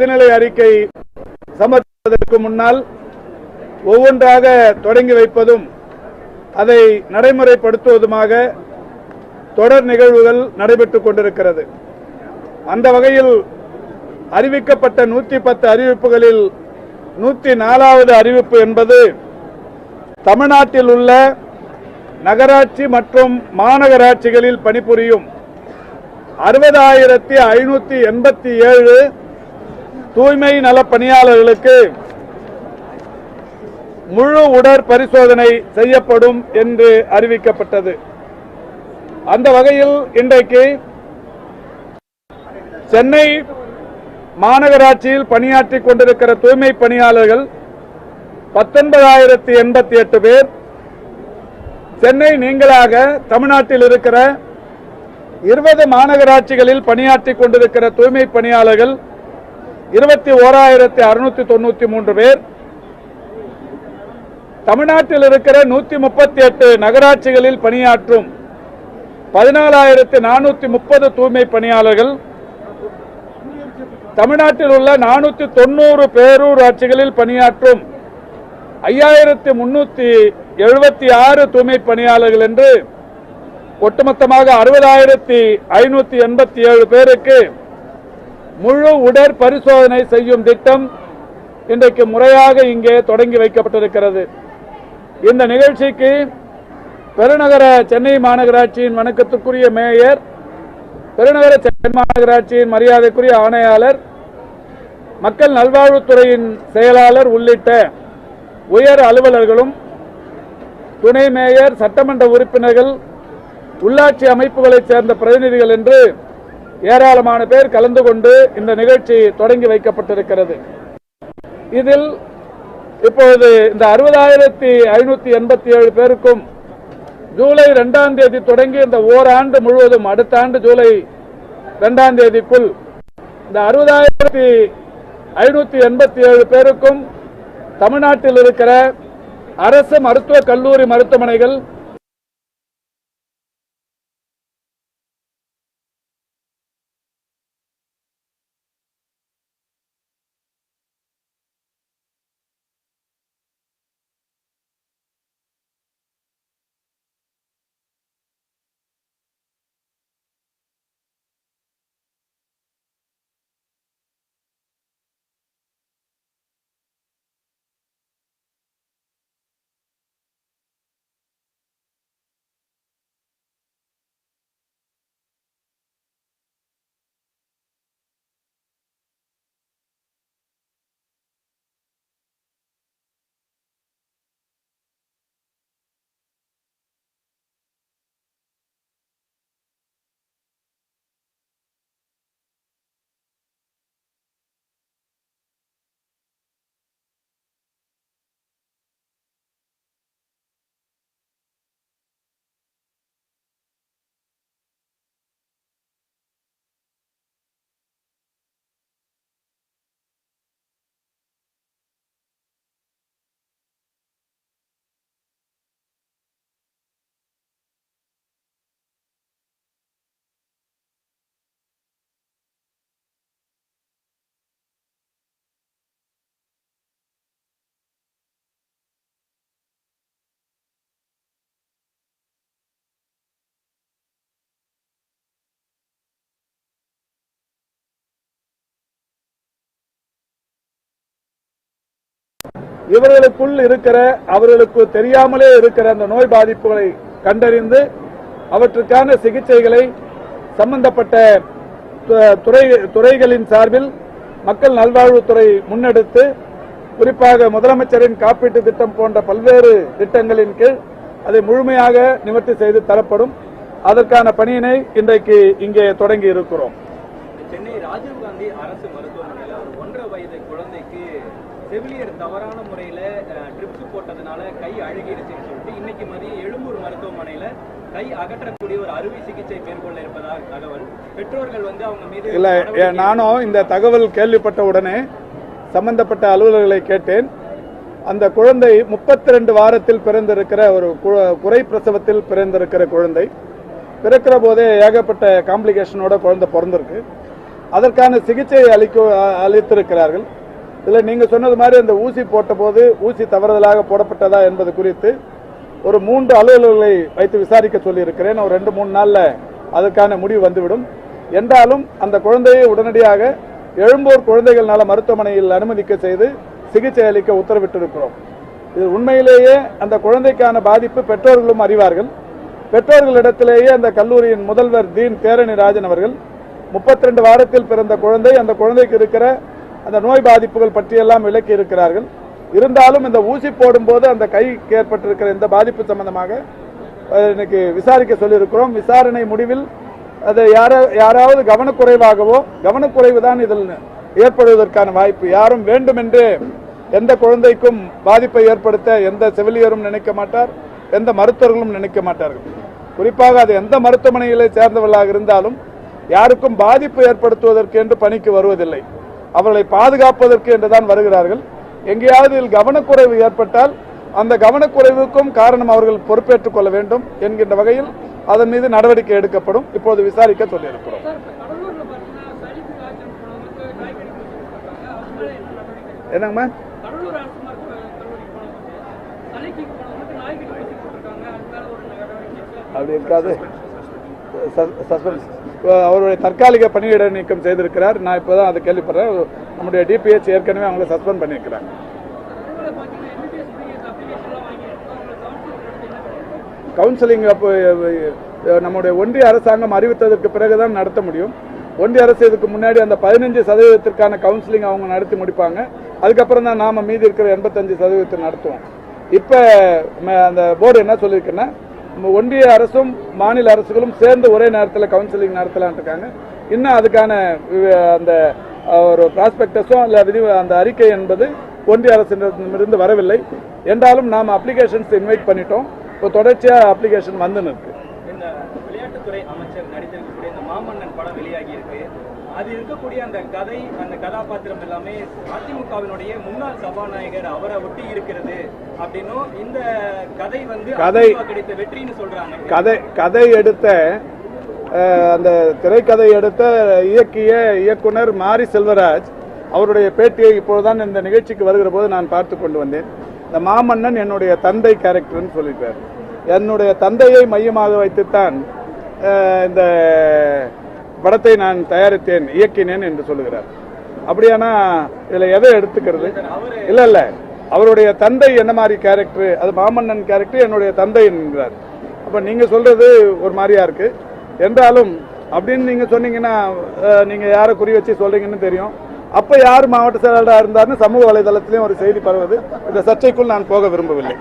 நிதிநிலை அறிக்கை சமர்ப்பிப்பதற்கு முன்னால் ஒவ்வொன்றாக தொடங்கி வைப்பதும் அதை நடைமுறைப்படுத்துவதுமாக தொடர் நிகழ்வுகள் நடைபெற்றுக் கொண்டிருக்கிறது. அந்த வகையில் அறிவிக்கப்பட்ட நூத்தி பத்து அறிவிப்புகளில் நூத்தி நாலாவது அறிவிப்பு என்பது தமிழ்நாட்டில் உள்ள நகராட்சி மற்றும் மாநகராட்சிகளில் பணிபுரியும் அறுபதாயிரத்தி ஐநூத்தி எண்பத்தி ஏழு தூய்மை நல பணியாளர்களுக்கு முழு உடற் பரிசோதனை செய்யப்படும் என்று அறிவிக்கப்பட்டது. அந்த வகையில் இன்றைக்கு சென்னை மாநகராட்சியில் பணியாற்றிக் கொண்டிருக்கிற தூய்மை பணியாளர்கள் பத்தொன்பதாயிரத்தி எண்பத்தி எட்டு பேர் சென்னை நீங்களாக தமிழ்நாட்டில் இருக்கிற இருபது மாநகராட்சிகளில் பணியாற்றிக் கொண்டிருக்கிற தூய்மை பணியாளர்கள் இருபத்தி ஓராயிரத்தி அறுநூத்தி தொண்ணூத்தி மூன்று பேர் தமிழ்நாட்டில் இருக்கிற நூத்தி முப்பத்தி எட்டு நகராட்சிகளில் பணியாற்றும் பதினாலாயிரத்தி நானூத்தி முப்பது தூய்மை பணியாளர்கள் தமிழ்நாட்டில் உள்ள நானூத்தி தொண்ணூறு பேரூராட்சிகளில் பணியாற்றும் ஐயாயிரத்தி முன்னூத்தி எழுபத்தி ஆறு தூய்மை பணியாளர்கள் என்று ஒட்டுமொத்தமாக அறுபதாயிரத்தி ஐநூத்தி எண்பத்தி ஏழு பேருக்கு முழு உடற் பரிசோதனை செய்யும் திட்டம் இன்றைக்கு முறையாக இங்கே தொடங்கி வைக்கப்பட்டிருக்கிறது. இந்த நிகழ்ச்சிக்கு பெருநகர சென்னை மாநகராட்சியின் வணக்கத்துக்குரிய மேயர் பெருநகர சென்னை மாநகராட்சியின் மரியாதைக்குரிய ஆணையாளர் மக்கள் நல்வாழ்வுத்துறையின் செயலாளர் உள்ளிட்ட உயர் அலுவலர்களும் துணை மேயர் சட்டமன்ற உறுப்பினர்கள் உள்ளாட்சி அமைப்புகளைச் சேர்ந்த பிரதிநிதிகள் என்று ஏராளமான பேர் கலந்து கொண்டு இந்த நிகழ்ச்சி தொடங்கி வைக்கப்பட்டிருக்கிறது. இதில் இப்பொழுது இந்த அறுபதாயிரத்தி ஐநூத்தி எண்பத்தி ஏழு பேருக்கும் ஜூலை இரண்டாம் தேதி தொடங்கி இந்த ஓராண்டு முழுவதும் அடுத்த ஆண்டு ஜூலை இரண்டாம் தேதிக்குள் இந்த அறுபதாயிரத்தி ஐநூத்தி எண்பத்தி ஏழு பேருக்கும் தமிழ்நாட்டில் இருக்கிற அரசு மருத்துவக் கல்லூரி மருத்துவமனைகள் இவர்களுக்குள் இருக்கிற அவர்களுக்கு தெரியாமலே இருக்கிற அந்த நோய் பாதிப்புகளை கண்டறிந்து அவற்றுக்கான சிகிச்சைகளை சம்பந்தப்பட்ட து- துறை துறைகளின் சார்பில் மக்கள் நல்வாழ்வுத்துறை முன்னெடுத்து குறிப்பாக முதலமைச்சரின் காப்பீட்டு திட்டம் போன்ற பல்வேறு திட்டங்களின் கீழ் அதை முழுமையாக நிவர்த்தி செய்து தரப்படும். அதற்கான பணியினை இன்றைக்கு இங்கே தொடங்கி இருக்கிறோம் சென்னை ராஜீவ்காந்தி அரசு மருத்துவ ஒரு ஒன்றரை வயது குழந்தைக்கு செவிலியர் தவறான முறையில ட்ரிப்ஸ் போட்டதுனால கை அழுகிருச்சுன்னு சொல்லிட்டு இன்னைக்கு மதியம் எழும்பூர் மருத்துவமனையில கை அகற்றக்கூடிய ஒரு அறுவை சிகிச்சை மேற்கொள்ள இருப்பதாக தகவல். பெற்றோர்கள் வந்து அவங்க மீது இல்ல நானும் இந்த தகவல் கேள்விப்பட்ட உடனே சம்பந்தப்பட்ட அலுவலர்களை கேட்டேன். அந்த குழந்தை 32 வாரத்தில் பிறந்திருக்கிற ஒரு குறை பிரசவத்தில் பிறந்திருக்கிற குழந்தை. பிறக்கிற போதே ஏகப்பட்ட காம்ப்ளிகேஷனோட குழந்தை பிறந்திருக்கு. அதற்கான சிகிச்சை அளிக்க அளித்திருக்கிறார்கள். இதில் நீங்கள் சொன்னது மாதிரி அந்த ஊசி போட்டபோது ஊசி தவறுதலாக போடப்பட்டதா என்பது குறித்து ஒரு மூன்று அலுவலர்களை வைத்து விசாரிக்க சொல்லியிருக்கிறேன். ஒரு ரெண்டு மூணு நாளில் அதற்கான முடிவு வந்துவிடும். என்றாலும் அந்த குழந்தையை உடனடியாக எழும்பூர் குழந்தைகள் நல மருத்துவமனையில் அனுமதிக்க செய்து சிகிச்சை அளிக்க உத்தரவிட்டிருக்கிறோம். இது உண்மையிலேயே அந்த குழந்தைக்கான பாதிப்பு பெற்றோர்களும் அறிவார்கள். பெற்றோர்களிடத்திலேயே அந்த கல்லூரியின் முதல்வர் தீன் தேரணி ராஜன் அவர்கள் 32 வாரத்தில் பிறந்த குழந்தை அந்த குழந்தைக்கு இருக்கிற அந்த நோய் பாதிப்புகள் பற்றியெல்லாம் விளக்கி இருக்கிறார்கள். இருந்தாலும் இந்த ஊசி போடும்போது அந்த கைக்கு ஏற்பட்டிருக்கிற இந்த பாதிப்பு சம்பந்தமாக அஹ், இன்னைக்கு விசாரிக்க சொல்லியிருக்கிறோம். விசாரணை முடிவில் அது யார யாராவது கவனக்குறைவாகவோ கவனக்குறைவு தான் இதில் ஏற்படுவதற்கான வாய்ப்பு. யாரும் வேண்டுமென்று எந்த குழந்தைக்கும் பாதிப்பை ஏற்படுத்த எந்த செவிலியரும் நினைக்க மாட்டார் எந்த மருத்துவர்களும் நினைக்க மாட்டார்கள். குறிப்பாக அது எந்த மருத்துவமனையிலே சேர்ந்தவர்களாக இருந்தாலும் யாருக்கும் பாதிப்பு ஏற்படுத்துவதற்கு என்று பணிக்கு வருவதில்லை. அவர்களை பாதுகாப்பதற்கு என்றுதான் வருகிறார்கள். எங்கேயாவது இதில் கவனக்குறைவு ஏற்பட்டால் அந்த கவனக்குறைவுக்கும் காரணம் அவர்கள் பொறுப்பேற்றுக் கொள்ள வேண்டும் என்கின்ற வகையில் அதன் மீது நடவடிக்கை எடுக்கப்படும். இப்போது விசாரிக்க சொல்லியிருக்கிறோம். என்னங்கம்மா? அப்படி இருக்காது. சஸ்பென்ஸ். அவருடைய தற்காலிக பணியிட நீக்கம் செய்திருக்கிறார். நான் இப்போதான் அதை கேள்விப்படுறேன். நம்முடைய டிபிஹெச் ஏற்கனவே அவங்கள சஸ்பெண்ட் பண்ணியிருக்கிறாங்க. கவுன்சிலிங் அப்போ நம்முடைய ஒன்றிய அரசாங்கம் அறிவித்ததற்கு பிறகுதான் நடத்த முடியும். ஒன்றிய அரசு இதுக்கு முன்னாடி அந்த பதினஞ்சு சதவீதத்திற்கான கவுன்சிலிங் அவங்க நடத்தி முடிப்பாங்க. அதுக்கப்புறம் தான் நாம மீதி இருக்கிற எண்பத்தஞ்சு சதவீதத்தை நடத்துவோம். இப்ப அந்த போர்டு என்ன சொல்லியிருக்குன்னா ஒன்றிய அரசும் மாநில அரசுகளும் சேர்ந்து ஒரே நேரத்தில் கவுன்சிலிங் நடத்தலான் இருக்காங்க. இன்னும் அதுக்கான அந்த ஒரு ப்ராஸ்பெக்டஸும் அல்ல விதி அந்த அறிக்கை என்பது ஒன்றிய அரசிடமிருந்து வரவில்லை. என்றாலும் நாம் அப்ளிகேஷன்ஸ் இன்வைட் பண்ணிட்டோம். இப்போ தொடர்ச்சியாக அப்ளிகேஷன் வந்துன்னு இருக்கு. நடித்திருக்கக்கூடிய இந்த மாமன்னன் படம் வெளியாகி இருக்கு. அது இருக்கக்கூடிய அந்த கதை அந்த கதாபாத்திரம் எல்லாமே அதிமுகவினுடைய முன்னாள் சபாநாயகர் அவரை ஒட்டி இருக்கிறது அப்படின்னும் இந்த கதை வந்து கதை- கிடைத்த வெற்றின்னு சொல்றாங்க. கதை கதை எடுத்த அந்த திரைக்கதை எடுத்த இயக்கிய இயக்குனர் மாரி செல்வராஜ் அவருடைய பேட்டியை இப்பொழுதுதான் இந்த நிகழ்ச்சிக்கு வருகிற போது நான் பார்த்து கொண்டு வந்தேன். இந்த மாமன்னன் என்னுடைய தந்தை கேரக்டர்னு சொல்லியிருக்கார் என்னுடைய தந்தையை மையமாக வைத்துத்தான் இந்த படத்தை நான் தயாரித்தேன் இயக்கினேன் என்று சொல்லுகிறார். அப்படியானா இதுல எதை எடுத்துக்கிறது? இல்ல இல்ல. அவருடைய தந்தை என்ன மாதிரி கேரக்டர் அது மாமன்னன் கேரக்டர் என்னுடைய தந்தை என்கிறார். அப்ப நீங்க சொல்றது ஒரு மாதிரியா இருக்கு. என்றாலும் அப்படின்னு நீங்க சொன்னீங்கன்னா நீங்கள் நீங்க யாரை குறி வச்சு சொல்றீங்கன்னு தெரியும். அப்ப யார் மாவட்ட செயலாளராக இருந்தாருன்னு சமூக வலைதளத்திலையும் ஒரு செய்தி பரவுது. இந்த சர்ச்சைக்குள் நான் போக விரும்பவில்லை.